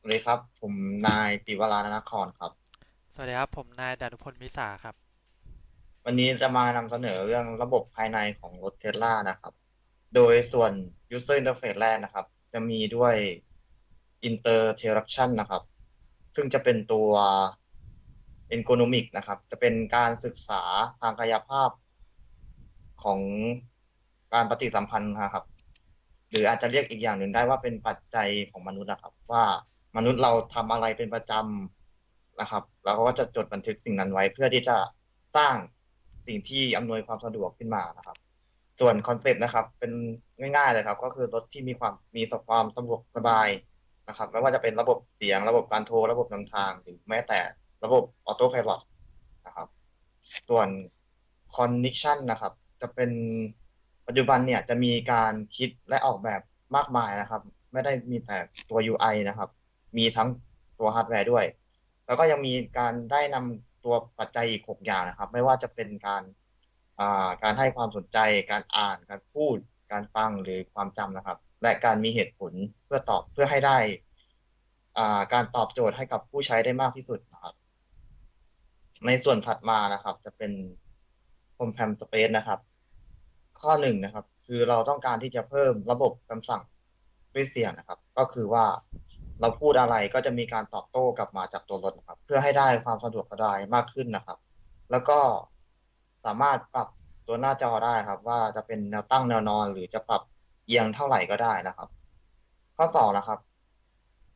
สวัสดีครับ ผมนายปิวรานนครครับ สวัสดีครับ ผมนายดานุพลมิสาครับ วันนี้จะมานำเสนอเรื่องระบบภายในของรถเทสลานะครับ โดยส่วน User Interface แรกนะครับ จะมีด้วย Interaction นะครับ ซึ่งจะเป็นตัว Ergonomic นะครับ จะเป็นการศึกษาทางกายภาพของการปฏิสัมพันธ์นะครับ หรืออาจจะเรียกอีกอย่างหนึ่งได้ว่าเป็นปัจจัยของมนุษย์นะครับ ว่า มนุษย์เราทำอะไรเป็นประจำนะครับแล้วก็จะจดบันทึกสิ่งนั้นไว้ เพื่อที่จะสร้างสิ่งที่อำนวยความสะดวกขึ้นมานะครับ ส่วนคอนเซปต์นะครับ เป็นง่ายๆเลยครับ ก็คือรถที่มีความมีสความสะดวกสบายนะครับไม่ว่าจะเป็นระบบเสียงระบบการโทรระบบนำทาง หรือแม้แต่ระบบออโต้ไพลอตนะครับ ส่วน Connection นะครับ จะเป็นปัจจุบันเนี่ยจะมีการคิดและออกแบบมากมายนะครับ ไม่ได้มีแต่ตัว UI นะครับ มีทั้งตัวฮาร์ดแวร์ด้วย แล้วก็ยังมีการได้นำตัวปัจจัยอีก6อย่างนะครับ ไม่ว่าจะเป็นการาการให้ความสนใจ การอ่าน การพูด การฟังหรือความจำนะครับ และการมีเหตุผลเพื่อตอบเพื่อให้ได้าการตอบโจทย์ให้กับผู้ใช้ได้มากที่สุดนะครับ ในส่วนถัดมานะครับ จะเป็น Compam Space นะครับ ข้อหนึ่งนะครับ คือเราต้องการที่จะเพิ่มระบบคำสั่งด้วยเสียงนะครับ ก็คือว่า เราพูดอะไรก็จะมีการตอบโต้กลับมาจากตัวรถนะครับ เพื่อให้ได้ความสะดวกสบายมากขึ้นนะครับ แล้วก็สามารถปรับตัวหน้าจอได้ครับ ว่าจะเป็นแนวตั้งแนวนอน หรือจะปรับเอียงเท่าไหร่ก็ได้นะครับ ข้อสองนะครับ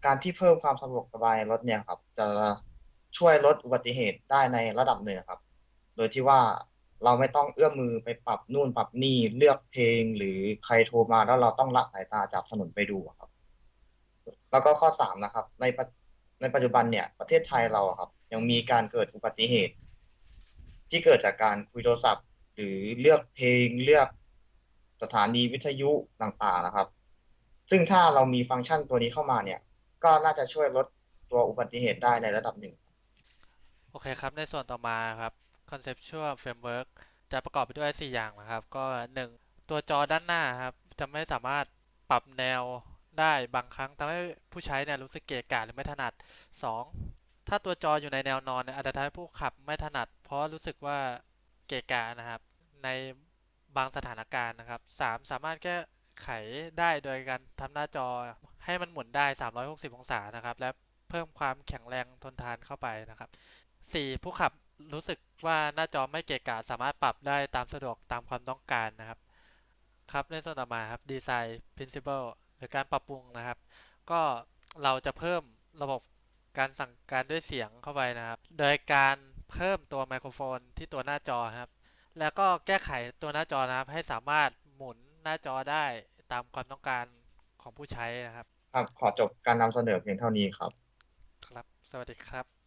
การที่เพิ่มความสะดวกสบายรถเนี่ยครับ จะช่วยลดอุบัติเหตุได้ในระดับหนึ่งครับ โดยที่ว่าเราไม่ต้องเอื้อมมือไปปรับนู่นปรับนี่เลือกเพลง หรือใครโทรมาแล้วเราต้องละสายตาจากถนนไปดูครับ แล้วก็ข้อสามนะครับ ในปัจในปัจจุบันเนี่ยประเทศไทยเราอะครับ ยังมีการเกิดอุบัติเหตุ ที่เกิดจากการคุยโทรศัพท์ หรือเลือกเพลงเลือกสถานีวิทยุต่างๆนะครับ ซึ่งถ้าเรามีฟังก์ชันตัวนี้เข้ามาเนี่ย ก็น่าจะช่วยลดตัวอุบัติเหตุได้ในระดับหนึ่ง โอเคครับ ในส่วนต่อมาครับ Conceptual Framework จะประกอบไปด้วย 4 อย่างนะครับ ก็ 1 ตัวจอด้านหน้าครับ จะไม่สามารถปรับแนว ได้บางครั้งทำให้ผู้ใช้เนี่ยรู้สึกเกะกะหรือไม่ถนัด 2. ถ้าตัวจออยู่ในแนวนอนเนี่ยอาจจะทำให้ผู้ขับไม่ถนัด เพราะรู้สึกว่าเกะกะนะครับ ในบางสถานการณ์นะครับ 3. สามารถแก้ไขได้โดยการทำหน้าจอให้มันหมุนได้ 360 องศานะครับ และเพิ่มความแข็งแรงทนทานเข้าไปนะครับ 4. ผู้ขับรู้สึกว่าหน้าจอไม่เกะกะสามารถปรับได้ตามสะดวกตามความต้องการนะครับ ครับในส่วนต่อมาครับ Design Principle รือการปรับปรุงนะครับ ก็เราจะเพิ่มระบบการสั่งการด้วยเสียงเข้าไปนะครับ โดยการเพิ่มตัวไมโครโฟนที่ตัวหน้าจอครับ แล้วก็แก้ไขตัวหน้าจอนะครับ ให้สามารถหมุนหน้าจอได้ตามความต้องการของผู้ใช้นะครับ ครับ ขอจบการนำเสนอเพียงเท่านี้ครับ ครับ สวัสดีครับ